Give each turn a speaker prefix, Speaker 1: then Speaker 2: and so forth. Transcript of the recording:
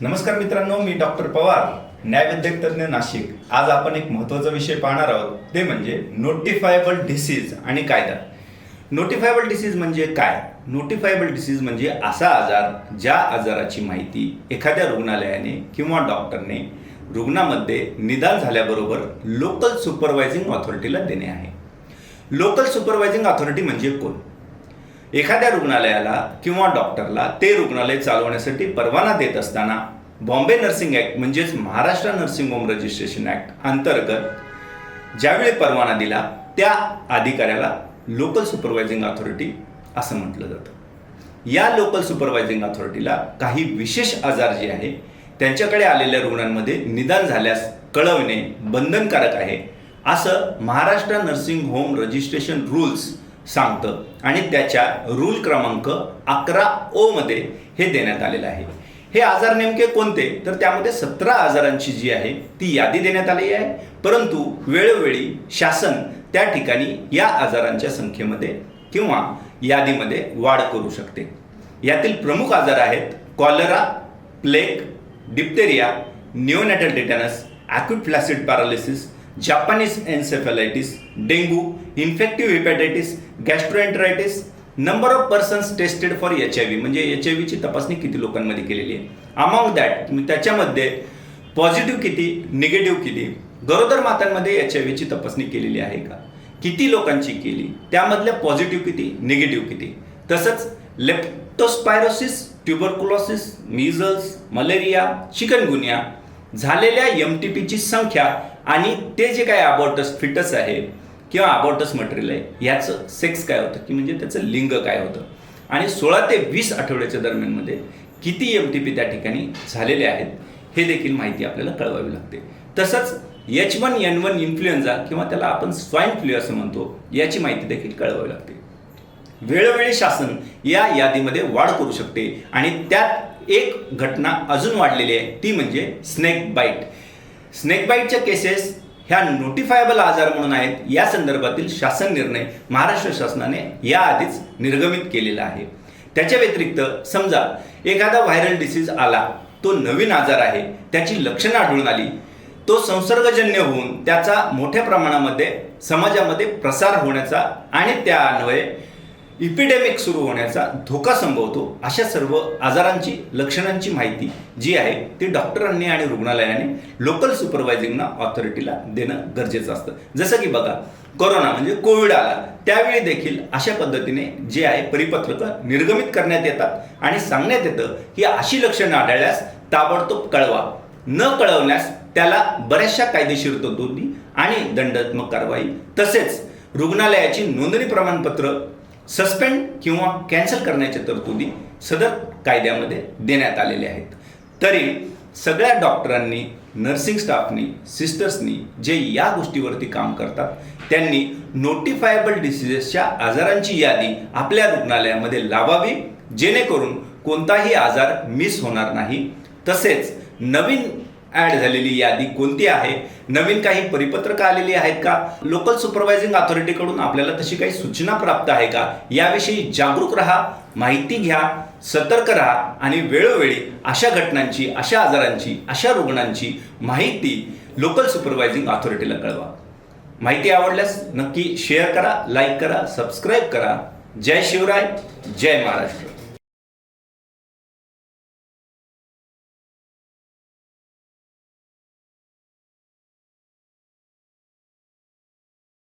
Speaker 1: नमस्कार मित्रांनो मी डॉक्टर पवार न्यायविद्यक तज्ज्ञ नाशिक. आज आपण एक महत्त्वाचा विषय पाहणार आहोत. ते म्हणजे नोटिफायबल डिसीज आणि कायदा. नोटिफायबल डिसीज म्हणजे काय? नोटिफायबल डिसीज म्हणजे असा आजार ज्या आजाराची माहिती एखाद्या रुग्णालयाने किंवा डॉक्टरने रुग्णामध्ये निदान झाल्याबरोबर लोकल सुपरवायझिंग ऑथॉरिटीला देणे आहे. लोकल सुपरवायझिंग ऑथॉरिटी म्हणजे कोण? एखाद्या रुग्णालयाला किंवा डॉक्टरला ते रुग्णालय चालवण्यासाठी परवाना देत असताना बॉम्बे नर्सिंग ॲक्ट म्हणजेच Maharashtra nursing home registration act अंतर्गत ज्यावेळी परवाना दिला त्या अधिकाऱ्याला लोकल सुपरवायझिंग ऑथॉरिटी असं म्हटलं जातं. या लोकल सुपरवायझिंग ऑथॉरिटीला काही विशेष आजार जे आहे त्यांच्याकडे आलेल्या रुग्णांमध्ये निदान झाल्यास कळवणे बंधनकारक आहे असं Maharashtra nursing home registration rules सांगतं. आणि त्याच्या रूल क्रमांक अकरा ओमध्ये हे देण्यात आलेलं आहे. हे आजार नेमके कोणते? तर त्यामध्ये सतरा आजारांची जी आहे ती यादी देण्यात आली आहे. परंतु वेळोवेळी शासन त्या ठिकाणी या आजारांच्या संख्येमध्ये किंवा यादीमध्ये वाढ करू शकते. यातील प्रमुख आजार आहेत cholera plague diphtheria neonatal tetanus acute flaccid paralysis Japanese encephalitis dengue infective hepatitis gastroenteritis number of persons tested for H I V म्हणजे एच आय व्हीची तपासणी किती लोकांमध्ये केलेली आहे? अमाऊंट दॅट त्याच्यामध्ये पॉझिटिव्ह किती निगेटिव्ह किती? गरोदर मातांमध्ये एच आय व्हीची तपासणी केलेली आहे का? किती लोकांची केली? त्यामधल्या पॉझिटिव्ह किती निगेटिव्ह किती? तसंच leptospirosis tuberculosis measles malaria chikungunya झालेल्या एम टी पीची संख्या आणि ते जे काय अबॉर्टस फिटस आहे किंवा अबॉर्टस मटेरियल आहे ह्याचं सेक्स काय होतं? की म्हणजे त्याचं लिंग काय होतं? आणि सोळा ते वीस आठवड्याच्या दरम्यानमध्ये किती एम टी पी त्या ठिकाणी झालेले आहेत हे देखील माहिती आपल्याला कळवावी लागते. तसंच H one N one influenza किंवा त्याला आपण स्वाईन फ्लू असं म्हणतो याची माहिती देखील कळवावी लागते. वेळोवेळी शासन या यादीमध्ये वाढ करू शकते आणि त्यात एक घटना अजून वाढलेली आहे. ती म्हणजे स्नेक बाईट स्नेक बाईटच्या केसेस ह्या नोटिफायबल आजार म्हणून आहेत. या संदर्भातील शासन निर्णय महाराष्ट्र शासनाने याआधीच निर्गमित केलेला आहे. त्याच्या व्यतिरिक्त समजा एखादा व्हायरल डिसीज आला तो नवीन आजार आहे त्याची लक्षणं आढळून आली तो संसर्गजन्य होऊन त्याचा मोठ्या प्रमाणामध्ये समाजामध्ये प्रसार होण्याचा आणि त्या अन्वये इपिडेमिक सुरू होण्याचा धोका संभवतो अशा सर्व आजारांची लक्षणांची माहिती जी आहे ती डॉक्टरांनी आणि रुग्णालयाने लोकल सुपरवायझिंगना ऑथॉरिटीला देणं गरजेचं असतं. जसं की बघा कोरोना म्हणजे कोविड आला. त्यावेळी देखील अशा पद्धतीने जे आहे परिपत्रकं निर्गमित करण्यात येतात आणि सांगण्यात येतं की अशी लक्षणं आढळल्यास ताबडतोब कळवा. न कळवण्यास त्याला बऱ्याचशा कायदेशीर तरतुदी आणि दंडात्मक कारवाई तसेच रुग्णालयाची नोंदणी प्रमाणपत्र सस्पेंड किंवा कॅन्सल करण्याच्या तरतुदी सदर कायद्यामध्ये देण्यात आलेल्या आहेत. तरी सगळ्या डॉक्टरांनी नर्सिंग स्टाफनी सिस्टर्सनी जे या गोष्टीवरती काम करतात त्यांनी नोटिफायबल डिसिजेसच्या आजारांची यादी आपल्या रुग्णालयामध्ये लावावी जेणेकरून कोणताही आजार मिस होणार नाही. तसेच नवीन ॲड झालेली यादी कोणती आहे? नवीन काही परिपत्रकं आलेली आहेत का? लोकल सुपरवायझिंग अथॉरिटीकडून आपल्याला तशी काही सूचना प्राप्त आहे का? याविषयी जागरूक राहा माहिती घ्या सतर्क राहा आणि वेळोवेळी अशा घटनांची अशा आजारांची अशा रुग्णांची माहिती लोकल सुपरवायझिंग ऑथॉरिटीला कळवा. माहिती आवडल्यास नक्की शेअर करा लाईक करा सबस्क्राईब करा. जय शिवराय जय महाराष्ट्र.